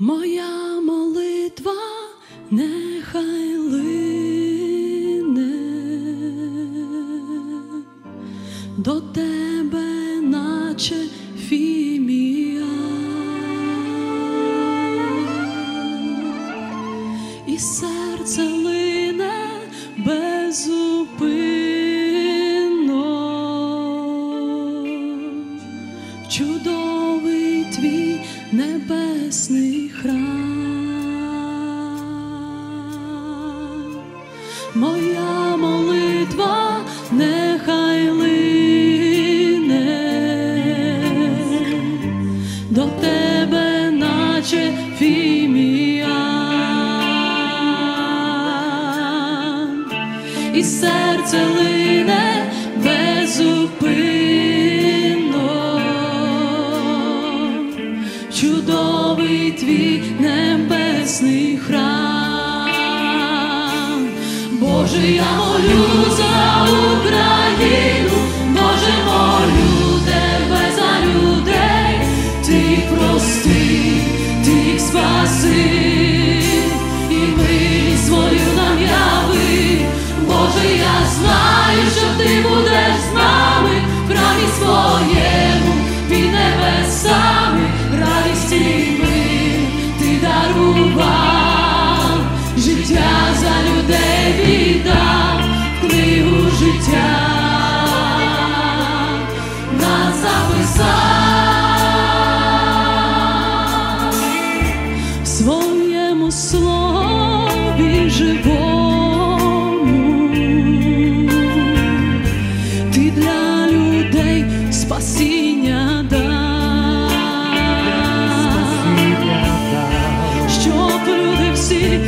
Моя молитва нехай лине до тебе, наче фімія, і серце лине безупинно. Чудовий твій небесний храм. Моя молитва нехай лине. До тебе, наче фіміян, і серце лине безупинно, твій небесний храм, Боже, я молю за Україну, Боже, молю тебе за людей, ти прости, ти спаси. І милість свою нам яви, Боже, я знаю, що ти будеш з нами, в храмі своє. життя. На записав в своєму слові живому. Ти для людей спасіння дав, щоб люди всі.